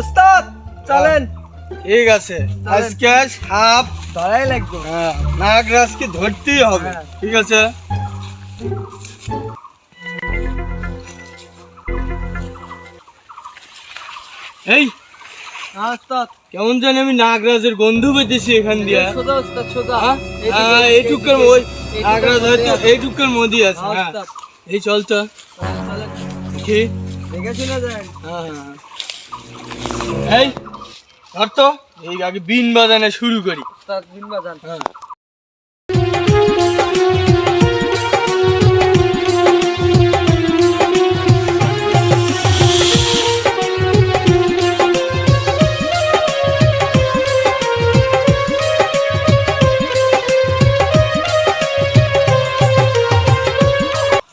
উস্তাদ চলেন। ঠিক আছে। আজকে সাপ ধরাই লাগবে। হ্যাঁ নাগরাজকে ধরতেই হবে। হ্যাঁ। ঠিক আছে? এই হ্যাঁ কেমন জানি আমি নাগরাজের গন্ধ পেতেছি এখান দিয়ে। হ্যাঁ? এইটুকুর ওই নাগরাজ হয়তো। এইটুকুর মধ্যে আছে। এই চল তো। দেখে শুনে যান। হ্যাঁ, হ্যাঁ। এই ধর তো। এই আগে বিন বাজানো শুরু করি। উস্তাদ বিন বাজান। হ্যাঁ।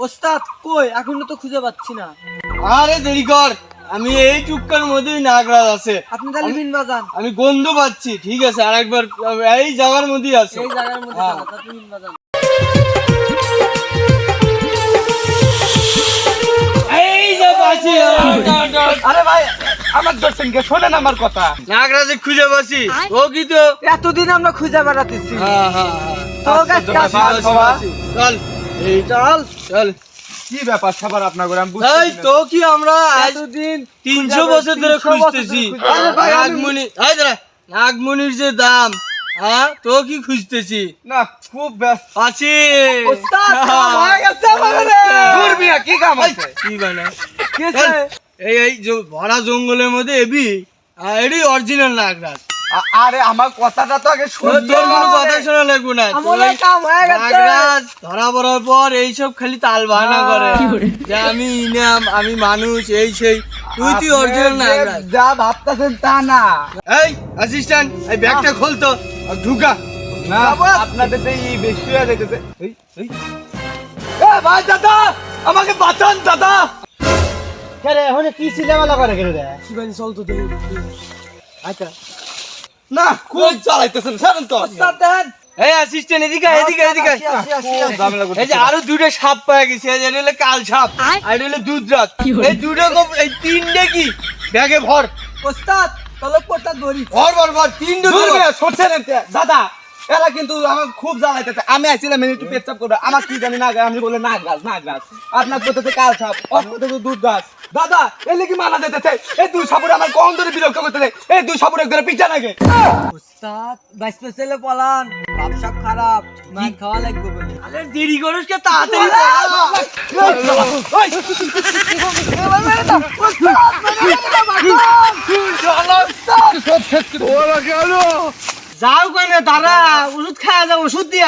ওস্তাদ কই? এখনও তো খুঁজে পাচ্ছি না। আরে দেরি কর। আমি এই টুকটার মধ্যেই নাগরাজ আছে। আপনি তাহলে বিন বাজান আমি গন্ধ পাচ্ছি ঠিক আছে আরেকবার এই জায়গার মধ্যেই আছে। এই জায়গার মধ্যে হ্যাঁ। বিন বাজান এই যে পাচ্ছি আরে ভাই আমার দর্শন কে শোনেন আমার কথা। নাগরাজে খুঁজে পাচ্ছি। ও কি তো? এতদিন আমরা খুঁজে বেড়াতেছি। হ্যাঁ হ্যাঁ হ্যাঁ। পাচ্ছি, পাচ্ছি। চল। এই চল চল। কি ব্যাপার স্যাপার আপনার করে আমি এই তো কি আমরা এতদিন তিনশো বছর ধরে খুঁজতেছি। নাগমণি এই দাঁড়া নাগমণির যে দাম হ্যাঁ তো কি খুঁজতেছি? না খুব ব্যস্ত। আছে। হয়ে কি কাম আছে? কি বানা এই এই ভরা জঙ্গলের মধ্যে এবি এটি অরিজিনাল নাগরাজ। আরে আমার কথাটা তো আগে শুনতে কোনো কথা শোনা লাগবে না। হয়ে। নাগরাজ ধরা পড়ার পর এইসব খালি তাল বাহানা করে। যে আমি ইনাম আমি মানুষ এই সেই। তুই তুই আপনি অরিজিনাল নাগরাজ। যা ভাবতেছেন তা না। এই অ্যাসিস্ট্যান্ট এই ব্যাগটা খোলতো আর ঢুকা। না আপনাদের তো এই বেশি হয়ে যেতেছে এই, এই। এ ভাই দাদা! আমাকে বাঁচান দাদা! কি বানি চল তো দেখি। আচ্ছা। না খুব চালাইতেছেন ছাড়েন তো। ওস্তাদ দেন। এই অ্যাসিস্ট্যান্ট এদিকে এদিকে এদিকে আসি, আসি, আসি, আসি। ঝামেলা এই যে আরও দুটো সাপ পাওয়া গেছে এই হলো কাল সাপ আর হলো দুধরাত এই দুটো এই তিনটে কি? ব্যাগে ভর। ওস্তাদ চলো পোটা ধরি। ভর ভর ভর তিনটে দূর ধরো। মিয়া, দাদা। এরা কিন্তু আমার খুব জ্বালাইতেছে। আমি আসছিলাম আমি একটু পেচ্ছাপ করব। আমার কি জানি না আমি বলে নাক গাছ নাক গাছ। আপনার কোথাতে কাল সাপ ওর কোথাতে দুধ গাছ। দাদা এলে কি মানা যেতেছে। এই দুই সাপুরে আমার কম ধরে বিরক্ত করতেছে? এই দুই সাপুরে ধরে পিছা বাইশ পেছেলে পলান। বাপসাপ খারাপ মার খাওয়া লাগবে বলে। আরে দেরি করিস কে তাড়াতাড়ি যাও কেন তারা ওষুধ খাওয়া যাবে ওষুধ দিয়ে।